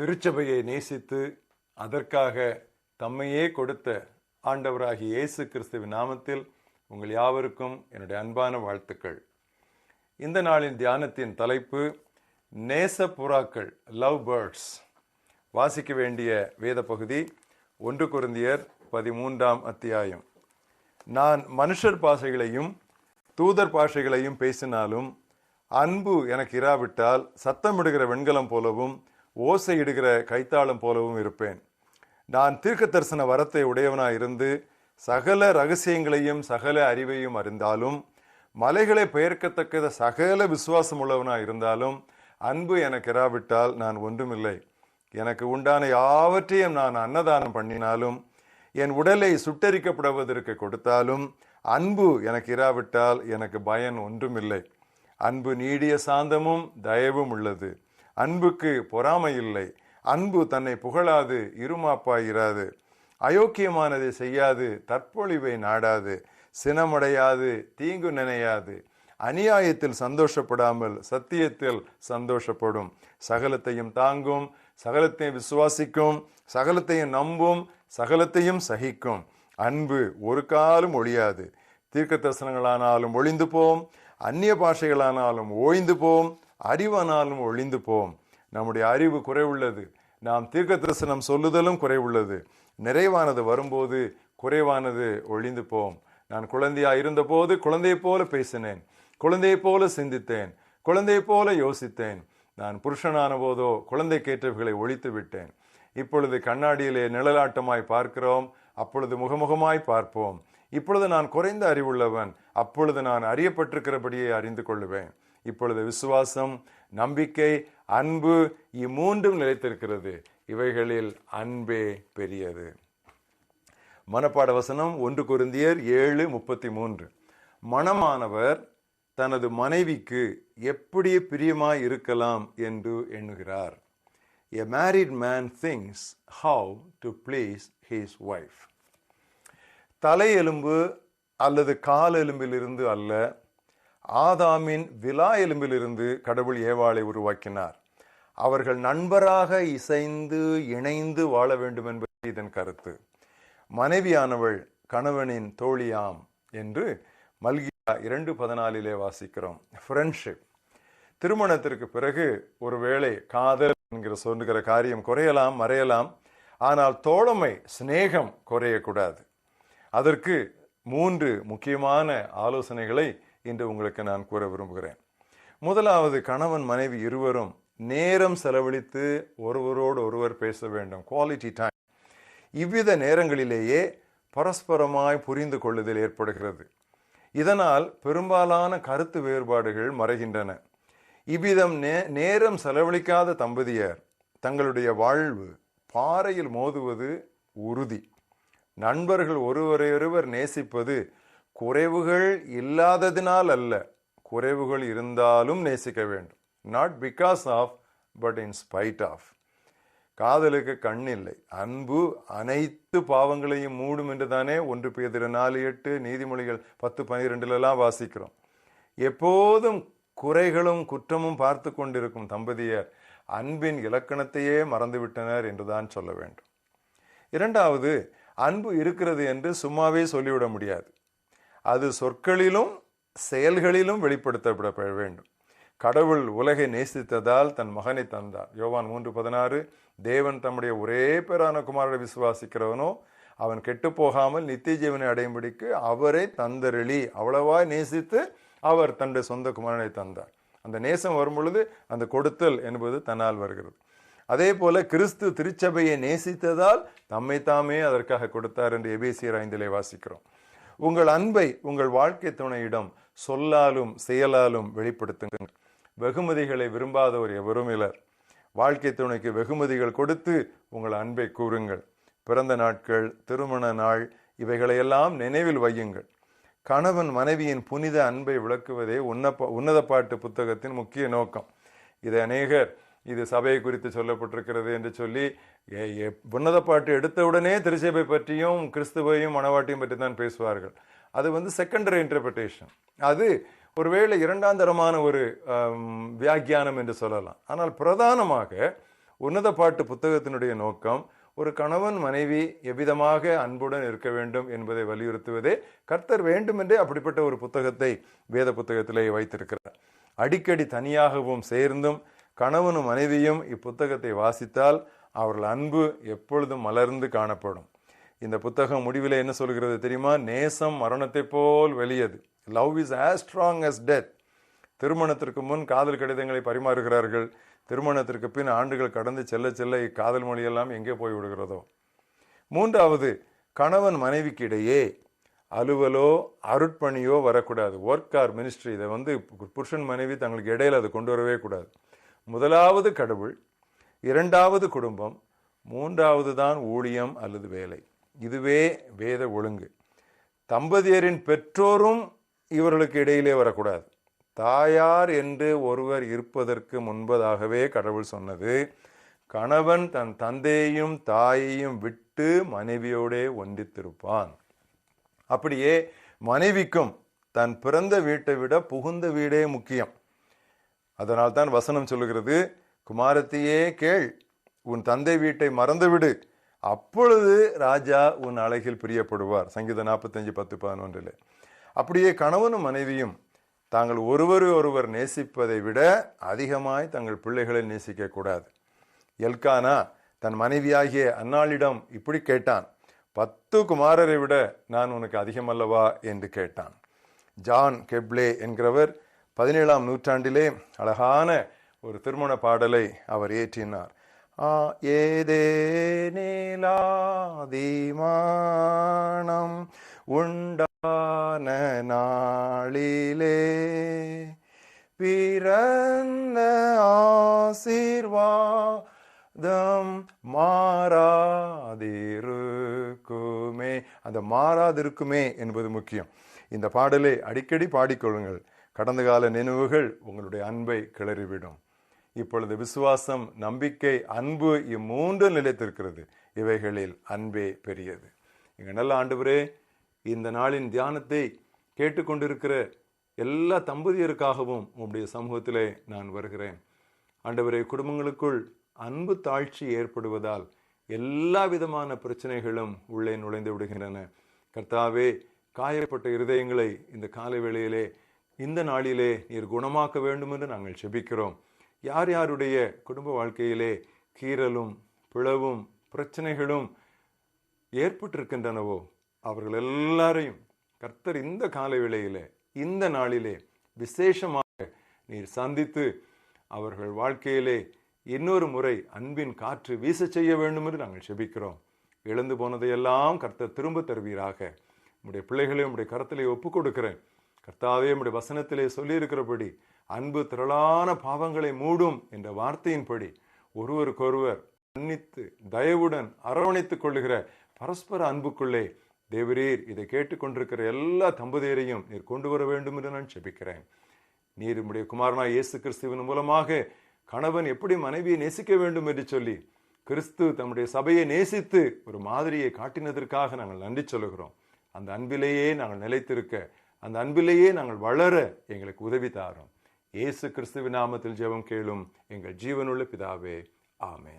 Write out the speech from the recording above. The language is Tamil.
திருச்சபையை நேசித்து அதற்காக தம்மையே கொடுத்த ஆண்டவராகிய இயேசு கிறிஸ்துவின் நாமத்தில் உங்கள் யாவருக்கும் என்னுடைய அன்பான வாழ்த்துக்கள். இந்த நாளின் தியானத்தின் தலைப்பு நேச புறாக்கள் லவ் பேர்ட்ஸ். வாசிக்க வேண்டிய வேத பகுதி ஒன்று குருந்தியர் பதிமூன்றாம் அத்தியாயம். நான் மனுஷர் பாஷைகளையும் தூதர் பாஷைகளையும் பேசினாலும் அன்பு எனக்கு இராவிட்டால் சத்தமிடுகிற வெண்கலம் போலவும் ஓசையிடுகிற கைத்தாளம் போலவும் இருப்பேன். நான் தீர்க்க தரிசன வரத்தை உடையவனாய் இருந்து சகல ரகசியங்களையும் சகல அறிவையும் அறிந்தாலும் மலைகளை பெயர்க்கத்தக்க சகல விசுவாசம் உள்ளவனாக இருந்தாலும் அன்பு எனக்கு இராவிட்டால் நான் ஒன்றுமில்லை. எனக்கு உண்டான யாவற்றையும் நான் அன்னதானம் பண்ணினாலும் என் உடலை சுட்டரிக்கப்படுவதற்கு கொடுத்தாலும் அன்பு எனக்கு இராவிட்டால் எனக்கு பயன் ஒன்றுமில்லை. அன்பு நீடிய சாந்தமும் தயவும் உள்ளது. அன்புக்கு பொறாமை இல்லை அன்பு தன்னை புகழாது இருமாப்பாயிராது. அயோக்கியமானதை செய்யாது தற்பொழிவை நாடாது. சினமடையாது தீங்கு நினையாது. அநியாயத்தில் சந்தோஷப்படாமல் சத்தியத்தில் சந்தோஷப்படும். சகலத்தையும் தாங்கும் சகலத்தையும் விசுவாசிக்கும் சகலத்தையும் நம்பும் சகலத்தையும் சகிக்கும். அன்பு ஒரு காலம் ஒழியாது. தீர்க்க தரிசனங்களானாலும் ஒளிந்து போம். அந்நிய பாஷைகளானாலும் ஓய்ந்து போம். அறிவானாலும் ஒழிந்து போம். நம்முடைய அறிவு குறைவுள்ளது. நாம் தீர்க்க தரிசனம் சொல்லுதலும் குறைவுள்ளது. நிறைவானது வரும்போது குறைவானது ஒழிந்து போம். நான் குழந்தையா இருந்தபோது குழந்தையை போல பேசினேன். குழந்தையை போல சிந்தித்தேன். குழந்தையை போல யோசித்தேன். நான் புருஷனான போதோ குழந்தைக்கேற்றவைகளை ஒழித்து விட்டேன். இப்பொழுது கண்ணாடியிலே நிழலாட்டமாய் பார்க்கிறோம். அப்பொழுது முகமுகமாய் பார்ப்போம். இப்பொழுது நான் குறைந்த அறிவுள்ளவன் அப்பொழுது நான் அறியப்பட்டிருக்கிறபடியே அறிந்து கொள்ளுவேன். இப்பொழுது விசுவாசம் நம்பிக்கை அன்பு இம்மூன்றும் நிலைத்திருக்கிறது. இவைகளில் அன்பே பெரியது. மனப்பாட வசனம் ஒன்று குருந்தியர் ஏழு முப்பத்தி மூன்று மணமானவர் தனது மனைவிக்கு எப்படி பிரியமாய் இருக்கலாம் என்று எண்ணுகிறார். A married man thinks how to please his wife தலையெலும்பு அல்லது கால் எலும்பிலிருந்து அல்ல ஆதாமின் விலா எலும்பிலிருந்து கடவுள் ஏவாளை உருவாக்கினார். அவர்கள் நண்பராக இசைந்து இணைந்து வாழ வேண்டும் என்பது இதன் கருத்து. மனைவியானவள் கணவனின் தோழியாம் என்று மல்கியா இரண்டு பதினாலிலே வாசிக்கிறோம். ஃப்ரெண்ட்ஷிப் திருமணத்திற்கு பிறகு ஒருவேளை காதல் என்கிற சொல்லுகிற காரியம் குறையலாம் மறையலாம். ஆனால் தோழமை சிநேகம் குறையக்கூடாது. அதற்கு மூன்று முக்கியமான ஆலோசனைகளை இன்று உங்களுக்கு நான் கூற விரும்புகிறேன். முதலாவது கணவன் மனைவி இருவரும் நேரம் செலவழித்து ஒருவரோடு ஒருவர் பேச வேண்டும். குவாலிட்டி டைம் இவ்வித நேரங்களிலேயே பரஸ்பரமாய் புரிந்து கொள்ளுதல் ஏற்படுகிறது. இதனால் பெரும்பாலான கருத்து வேறுபாடுகள் மறைகின்றன. இவ்விதம் நே நேரம் செலவழிக்காத தம்பதியர் தங்களுடைய வாழ்வு பாறையில் மோதுவது உறுதி. நண்பர்கள் ஒருவரையொருவர் நேசிப்பது குறைவுகள் இல்லாததினால் அல்ல. குறைவுகள் இருந்தாலும் நேசிக்க வேண்டும். Not because of but in spite of காதலுக்கு கண் இல்லை. அன்பு அனைத்து பாவங்களையும் மூடும் என்று தானே ஒன்று பேதிர நாலு எட்டு நீதிமொழிகள் பத்து பனிரெண்டுலலாம் வாசிக்கிறோம். எப்போதும் குறைகளும் குற்றமும் பார்த்து கொண்டிருக்கும் தம்பதியர் அன்பின் இலக்கணத்தையே மறந்துவிட்டனர் என்றுதான் சொல்ல வேண்டும். இரண்டாவது அன்பு இருக்கிறது என்று சும்மாவே சொல்லிவிட முடியாது. அது சொற்களிலும் செயல்களிலும் வெளிப்படுத்தப்பட வேண்டும். கடவுள் உலகை நேசித்ததால் தன் மகனை தந்தார் யோவான் மூன்று பதினாறு தேவன் தம்முடைய ஒரே பேரான குமாரரை விசுவாசிக்கிறவனோ அவன் கெட்டு போகாமல் நித்திய ஜீவனை அடையும்படிக்கு அவரை தந்தருளி. அவ்வளவா நேசித்து அவர் தன்னுடைய சொந்த குமாரனை தந்தார். அந்த நேசம் வரும் பொழுது அந்த கொடுத்தல் என்பது தன்னால் வருகிறது. அதே போல கிறிஸ்து திருச்சபையை நேசித்ததால் தம்மை தாமே அதற்காக கொடுத்தார் என்று எபேசியர் ஐந்திலே வாசிக்கிறோம். உங்கள் அன்பை உங்கள் வாழ்க்கை துணையிடம் சொல்லாலும் செயலாலும் வெளிப்படுத்துங்கள். வெகுமதிகளை விரும்பாதவர் எவரும் இலர். வாழ்க்கை துணைக்கு வெகுமதிகள் கொடுத்து உங்கள் அன்பை கூறுங்கள். பிறந்த நாட்கள் திருமண நாள் இவைகளையெல்லாம் நினைவில் வையுங்கள். கணவன் மனைவியின் புனித அன்பை விளக்குவதே உன்னப்ப உன்னத பாட்டு புத்தகத்தின் முக்கிய நோக்கம். இது அநேகர் இது சபையை குறித்து சொல்லப்பட்டிருக்கிறது என்று சொல்லி உன்னத பாட்டு எடுத்தவுடனே திருச்சபை பற்றியும் கிறிஸ்துவையும் மனவாட்டியும் பற்றி தான் பேசுவார்கள். அது வந்து செகண்டரி இன்டர்பிரிட்டேஷன் அது ஒருவேளை இரண்டாந்தரமான ஒரு வியாக்கியானம் என்று சொல்லலாம். ஆனால் பிரதானமாக உன்னத பாட்டு புத்தகத்தினுடைய நோக்கம் ஒரு கணவன் மனைவி எவ்விதமாக அன்புடன் இருக்க வேண்டும் என்பதை வலியுறுத்துவதே. கர்த்தர் வேண்டுமென்றே அப்படிப்பட்ட ஒரு புத்தகத்தை வேத புத்தகத்திலே வைத்திருக்கிறார். அடிக்கடி தனியாகவும் சேர்ந்தும் கணவனும் மனைவியும் இப்புத்தகத்தை வாசித்தால் அவர்கள் அன்பு எப்பொழுதும் மலர்ந்து காணப்படும். இந்த புத்தகம் முடிவில் என்ன சொல்கிறது தெரியுமா? நேசம் மரணத்தை போல் வெளியது. Love is as strong as death திருமணத்திற்கு முன் காதல் கடிதங்களை பரிமாறுகிறார்கள். திருமணத்திற்கு பின் ஆண்டுகள் கடந்து செல்ல செல்ல இக்காதல் மொழியெல்லாம் எங்கே போய் விடுகிறதோ? மூன்றாவது கணவன் மனைவிக்கு இடையே அலுவலோ அருட்பணியோ வரக்கூடாது. ஒர்க் ஆர் மினிஸ்ட்ரி இதை வந்து புருஷன் மனைவி தங்களுக்கு இடையில் அதை கொண்டு வரவே கூடாது. முதலாவது கடவுள் இரண்டாவது குடும்பம் மூன்றாவது தான் ஊழியம் அல்லது வேலை. இதுவே வேத ஒழுங்கு. தம்பதியரின் பெற்றோரும் இவர்களுக்கு இடையிலே வரக்கூடாது. தாயார் என்று ஒருவர் இருப்பதற்கு முன்பதாகவே கடவுள் சொன்னது கணவன் தன் தந்தையையும் தாயையும் விட்டு மனைவியோடே ஒன்றித்திருப்பான். அப்படியே மனைவிக்கும் தன் பிறந்த வீட்டை விட புகுந்த வீடே முக்கியம். அதனால் தான் வசனம் சொல்லுகிறது குமாரத்தையே கேள் உன் தந்தை வீட்டை மறந்துவிடு. அப்பொழுது ராஜா உன் அழகில் பிரியப்படுவார். சங்கீதம் நாற்பத்தஞ்சு பத்து பதினொன்றில். அப்படியே கணவனும் மனைவியும் தாங்கள் ஒருவர் ஒருவர் நேசிப்பதை விட அதிகமாய் தங்கள் பிள்ளைகளை நேசிக்கக்கூடாது எல்கானா தன் மனைவியாகிய அன்னாளிடம் இப்படி கேட்டான் பத்து குமாரரை விட நான் உனக்கு அதிகமல்லவா? என்று கேட்டான். ஜான் கெப்ளே என்கிறவர் பதினேழாம் நூற்றாண்டிலே அழகான ஒரு திருமண பாடலை அவர் ஏற்றினார் ஆ ஏதேநீலாதிமானம் உண்டான நாளிலே. பிறந்த ஆசீர்வாதம் மாறாதிருக்குமே. அந்த மாறாதிருக்குமே என்பது முக்கியம். இந்த பாடலை அடிக்கடி பாடிக்கொள்ளுங்கள். கடந்த கால நினைவுகள் உங்களுடைய அன்பை கிளறிவிடும். இப்பொழுது விசுவாசம் நம்பிக்கை அன்பு இம்மூன்று நிலைத்திருக்கிறது. இவைகளில் அன்பே பெரியது. எங்கள் நல்ல ஆண்டவரே இந்த நாளின் தியானத்தை கேட்டுக்கொண்டிருக்கிற எல்லா தம்பதியருக்காகவும் உங்களுடைய சமூகத்திலே நான் வருகிறேன். ஆண்டவரே குடும்பங்களுக்குள் அன்பு தாழ்ச்சி ஏற்படுவதால் எல்லா விதமான பிரச்சனைகளும் உள்ளே நுழைந்து விடுகின்றன. கர்த்தாவே காயப்பட்ட இருதயங்களை இந்த காலை வேளையிலே இந்த நாளிலே நீர் குணமாக்க வேண்டும் என்று நாங்கள் செபிக்கிறோம். யார் யாருடைய குடும்ப வாழ்க்கையிலே கீறலும் பிளவும் பிரச்சனைகளும் ஏற்பட்டிருக்கின்றனவோ அவர்கள் எல்லாரையும் கர்த்தர் இந்த கால வேளையிலே இந்த நாளிலே விசேஷமாக நீர் சந்தித்து அவர்கள் வாழ்க்கையிலே இன்னொரு முறை அன்பின் காற்று வீச செய்ய வேண்டும் என்று நாங்கள் செபிக்கிறோம். இழந்து போனதையெல்லாம் கர்த்தர் திரும்ப தருவீராக. உடைய பிள்ளைகளை உடைய கரத்திலே ஒப்புக் கொடுக்கிறேன் கர்த்தாவே நம்முடைய வசனத்திலே சொல்லியிருக்கிறபடி அன்பு திரளான பாவங்களை மூடும் என்ற வார்த்தையின்படி ஒருவருக்கொருவர் மன்னித்து தயவுடன் அரவணைத்துக் கொள்ளுகிற பரஸ்பர அன்புக்குள்ளே தேவரீர் இதை கேட்டுக்கொண்டிருக்கிற எல்லா தம்பதியரையும் நீர் கொண்டு வர வேண்டும் என்று நான் செபிக்கிறேன். நீர் நம்முடைய குமாரனா இயேசு கிறிஸ்துவின் மூலமாக கணவன் எப்படி மனைவியை நேசிக்க வேண்டும் என்று சொல்லி கிறிஸ்து தம்முடைய சபையை நேசித்து ஒரு மாதிரியை காட்டினதற்காக நாங்கள் நன்றி சொல்லுகிறோம். அந்த அன்பிலேயே நாங்கள் நிலைத்திருக்க அந்த அன்பிலேயே நாங்கள் வளர எங்களுக்கு உதவி தாரோம். இயேசு கிறிஸ்துவின் நாமத்தில் ஜெபம் கேளும் எங்கள் ஜீவனுள்ள பிதாவே ஆமே